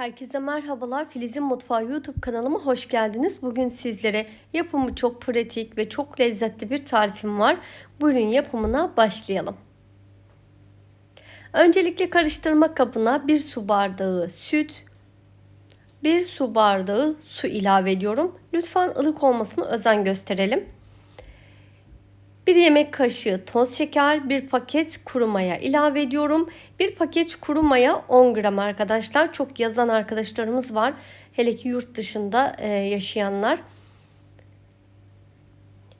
Herkese merhabalar. Filiz'in Mutfağı YouTube kanalıma hoş geldiniz. Bugün sizlere yapımı çok pratik ve çok lezzetli bir tarifim var. Buyurun yapımına başlayalım. Öncelikle karıştırma kabına 1 su bardağı süt, 1 su bardağı su ilave ediyorum. Lütfen ılık olmasına özen gösterelim. 1 yemek kaşığı toz şeker, 1 paket kuru maya ilave ediyorum. 1 paket kuru maya 10 gram arkadaşlar. Çok yazan arkadaşlarımız var. Hele ki yurt dışında e, yaşayanlar.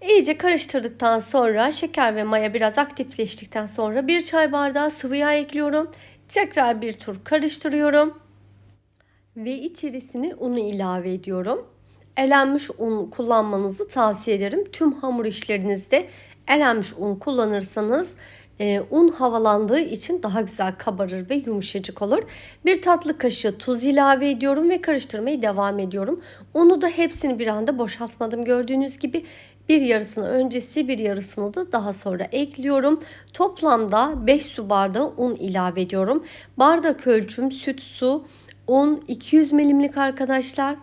İyice karıştırdıktan sonra şeker ve maya biraz aktifleştikten sonra 1 çay bardağı sıvı yağ ekliyorum. Tekrar bir tur karıştırıyorum. Ve içerisine unu ilave ediyorum elenmiş un kullanmanızı tavsiye ederim. Tüm hamur işlerinizde elenmiş un kullanırsanız e, un havalandığı için daha güzel kabarır ve yumuşacık olur. Bir tatlı kaşığı tuz ilave ediyorum ve karıştırmaya devam ediyorum. Unu da hepsini bir anda boşaltmadım gördüğünüz gibi. Bir yarısını öncesi bir yarısını da daha sonra ekliyorum. Toplamda 5 su bardağı un ilave ediyorum. Bardak ölçüm süt su un 200 milimlik arkadaşlar.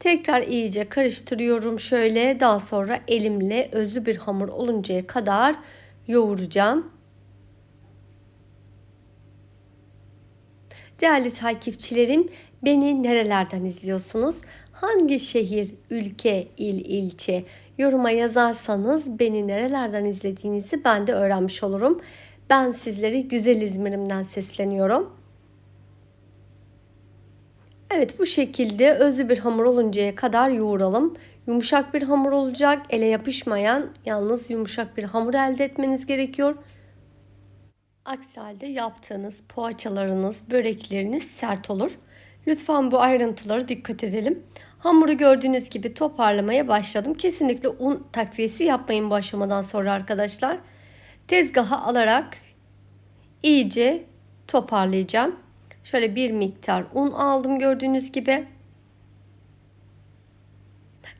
Tekrar iyice karıştırıyorum şöyle. Daha sonra elimle özlü bir hamur oluncaya kadar yoğuracağım. Değerli takipçilerim, beni nerelerden izliyorsunuz? Hangi şehir, ülke, il, ilçe yoruma yazarsanız beni nerelerden izlediğinizi ben de öğrenmiş olurum. Ben sizleri güzel İzmir'imden sesleniyorum. Evet bu şekilde özlü bir hamur oluncaya kadar yoğuralım. Yumuşak bir hamur olacak. Ele yapışmayan yalnız yumuşak bir hamur elde etmeniz gerekiyor. Aksi halde yaptığınız poğaçalarınız, börekleriniz sert olur. Lütfen bu ayrıntılara dikkat edelim. Hamuru gördüğünüz gibi toparlamaya başladım. Kesinlikle un takviyesi yapmayın bu aşamadan sonra arkadaşlar. Tezgaha alarak iyice toparlayacağım. Şöyle bir miktar un aldım gördüğünüz gibi.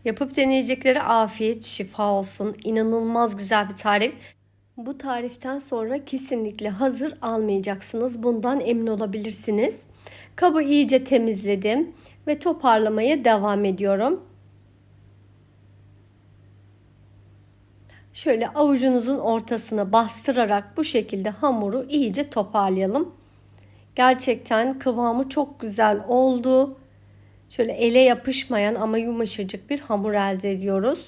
Yapıp deneyeceklere afiyet, şifa olsun. İnanılmaz güzel bir tarif. Bu tariften sonra kesinlikle hazır almayacaksınız. Bundan emin olabilirsiniz. Kabı iyice temizledim ve toparlamaya devam ediyorum. Şöyle avucunuzun ortasına bastırarak bu şekilde hamuru iyice toparlayalım. Gerçekten kıvamı çok güzel oldu. Şöyle ele yapışmayan ama yumuşacık bir hamur elde ediyoruz.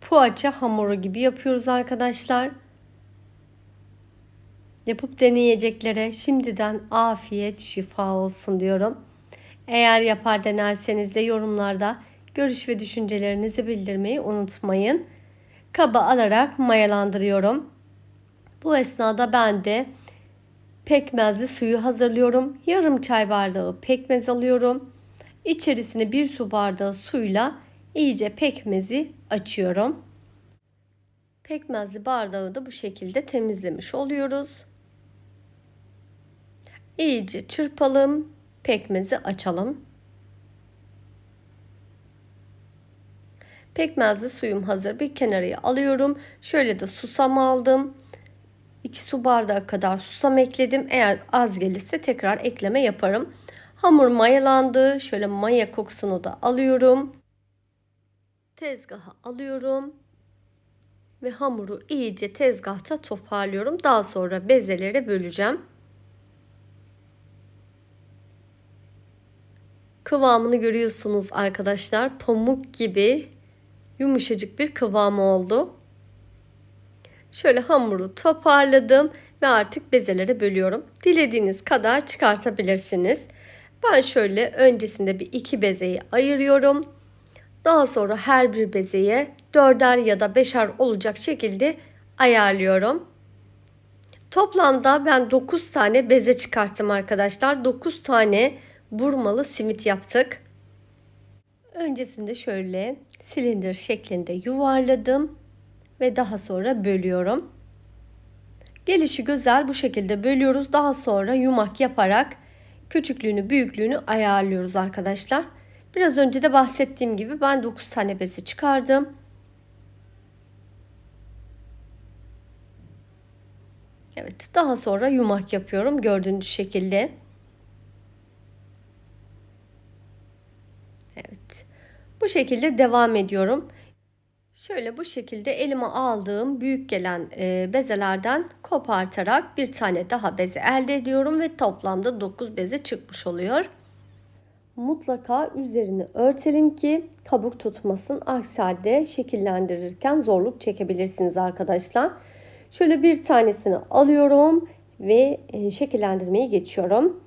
Poğaça hamuru gibi yapıyoruz arkadaşlar. Yapıp deneyeceklere şimdiden afiyet şifa olsun diyorum. Eğer yapar denerseniz de yorumlarda görüş ve düşüncelerinizi bildirmeyi unutmayın. Kaba alarak mayalandırıyorum. Bu esnada ben de pekmezli suyu hazırlıyorum. Yarım çay bardağı pekmez alıyorum. İçerisine bir su bardağı suyla iyice pekmezi açıyorum. Pekmezli bardağı da bu şekilde temizlemiş oluyoruz. İyice çırpalım. Pekmezi açalım. Pekmezli suyum hazır. Bir kenarıya alıyorum. Şöyle de susam aldım. 2 su bardağı kadar susam ekledim. Eğer az gelirse tekrar ekleme yaparım. Hamur mayalandı. Şöyle maya kokusunu da alıyorum. Tezgaha alıyorum. Ve hamuru iyice tezgahta toparlıyorum. Daha sonra bezelere böleceğim. Kıvamını görüyorsunuz arkadaşlar. Pamuk gibi yumuşacık bir kıvamı oldu. Şöyle hamuru toparladım ve artık bezelere bölüyorum. Dilediğiniz kadar çıkartabilirsiniz. Ben şöyle öncesinde bir iki bezeyi ayırıyorum. Daha sonra her bir bezeye dörder ya da beşer olacak şekilde ayarlıyorum. Toplamda ben 9 tane beze çıkarttım arkadaşlar. 9 tane burmalı simit yaptık. Öncesinde şöyle silindir şeklinde yuvarladım ve daha sonra bölüyorum. Gelişi güzel bu şekilde bölüyoruz. Daha sonra yumak yaparak küçüklüğünü büyüklüğünü ayarlıyoruz arkadaşlar. Biraz önce de bahsettiğim gibi ben 9 tane bezi çıkardım. Evet daha sonra yumak yapıyorum gördüğünüz şekilde. Evet bu şekilde devam ediyorum. Şöyle bu şekilde elime aldığım büyük gelen e, bezelerden kopartarak bir tane daha beze elde ediyorum ve toplamda 9 beze çıkmış oluyor. Mutlaka üzerini örtelim ki kabuk tutmasın. Aksi halde şekillendirirken zorluk çekebilirsiniz arkadaşlar. Şöyle bir tanesini alıyorum ve e, şekillendirmeye geçiyorum.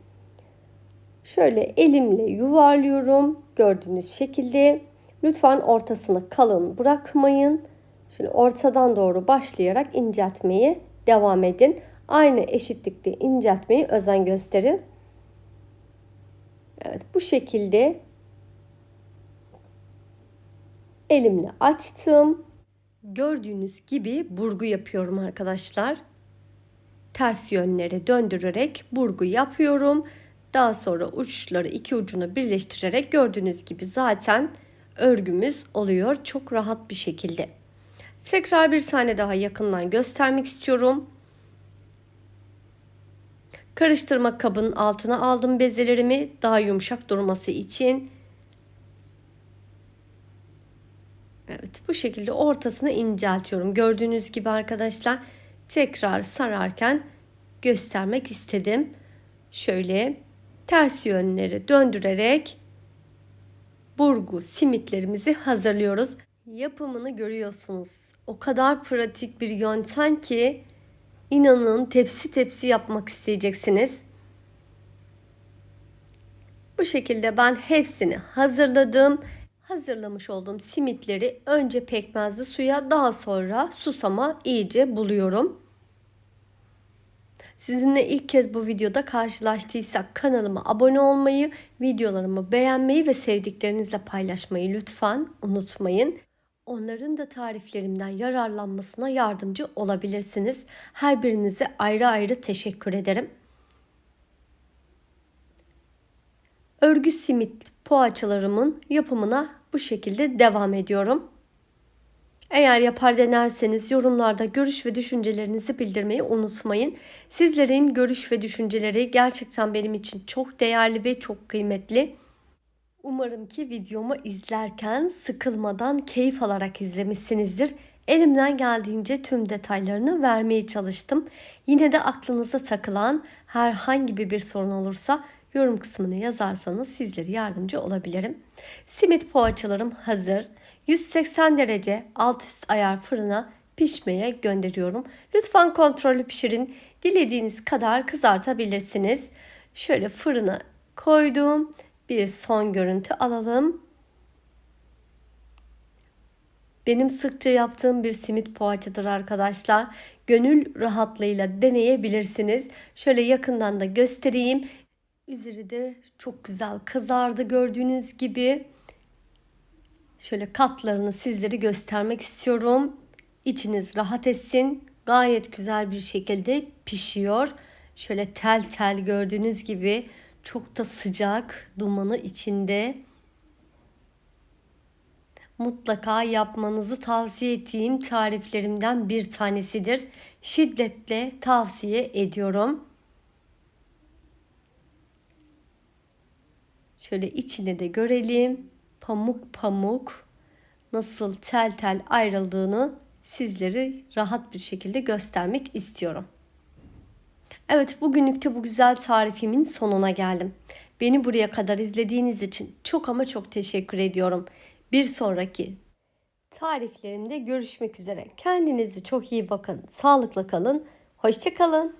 Şöyle elimle yuvarlıyorum. Gördüğünüz şekilde. Lütfen ortasını kalın bırakmayın. Şöyle ortadan doğru başlayarak inceltmeye devam edin. Aynı eşitlikte inceltmeyi özen gösterin. Evet bu şekilde elimle açtım. Gördüğünüz gibi burgu yapıyorum arkadaşlar. Ters yönlere döndürerek burgu yapıyorum. Daha sonra uçları iki ucunu birleştirerek gördüğünüz gibi zaten örgümüz oluyor çok rahat bir şekilde. Tekrar bir tane daha yakından göstermek istiyorum. Karıştırma kabının altına aldım bezelerimi daha yumuşak durması için. Evet bu şekilde ortasını inceltiyorum. Gördüğünüz gibi arkadaşlar tekrar sararken göstermek istedim. Şöyle ters yönleri döndürerek burgu simitlerimizi hazırlıyoruz. Yapımını görüyorsunuz. O kadar pratik bir yöntem ki inanın tepsi tepsi yapmak isteyeceksiniz. Bu şekilde ben hepsini hazırladım. Hazırlamış olduğum simitleri önce pekmezli suya daha sonra susama iyice buluyorum. Sizinle ilk kez bu videoda karşılaştıysak kanalıma abone olmayı, videolarımı beğenmeyi ve sevdiklerinizle paylaşmayı lütfen unutmayın. Onların da tariflerimden yararlanmasına yardımcı olabilirsiniz. Her birinize ayrı ayrı teşekkür ederim. Örgü simit poğaçalarımın yapımına bu şekilde devam ediyorum. Eğer yapar denerseniz yorumlarda görüş ve düşüncelerinizi bildirmeyi unutmayın. Sizlerin görüş ve düşünceleri gerçekten benim için çok değerli ve çok kıymetli. Umarım ki videomu izlerken sıkılmadan keyif alarak izlemişsinizdir. Elimden geldiğince tüm detaylarını vermeye çalıştım. Yine de aklınıza takılan herhangi bir sorun olursa yorum kısmını yazarsanız sizlere yardımcı olabilirim. Simit poğaçalarım hazır. 180 derece alt üst ayar fırına pişmeye gönderiyorum. Lütfen kontrollü pişirin. Dilediğiniz kadar kızartabilirsiniz. Şöyle fırına koydum. Bir son görüntü alalım. Benim sıkça yaptığım bir simit poğaçadır arkadaşlar. Gönül rahatlığıyla deneyebilirsiniz. Şöyle yakından da göstereyim. Üzeri de çok güzel kızardı gördüğünüz gibi. Şöyle katlarını sizlere göstermek istiyorum. İçiniz rahat etsin. Gayet güzel bir şekilde pişiyor. Şöyle tel tel gördüğünüz gibi çok da sıcak dumanı içinde. Mutlaka yapmanızı tavsiye ettiğim tariflerimden bir tanesidir. Şiddetle tavsiye ediyorum. Şöyle içini de görelim. Pamuk pamuk nasıl tel tel ayrıldığını sizleri rahat bir şekilde göstermek istiyorum. Evet bugünlükte bu güzel tarifimin sonuna geldim. Beni buraya kadar izlediğiniz için çok ama çok teşekkür ediyorum. Bir sonraki tariflerimde görüşmek üzere. Kendinize çok iyi bakın. Sağlıkla kalın. Hoşçakalın.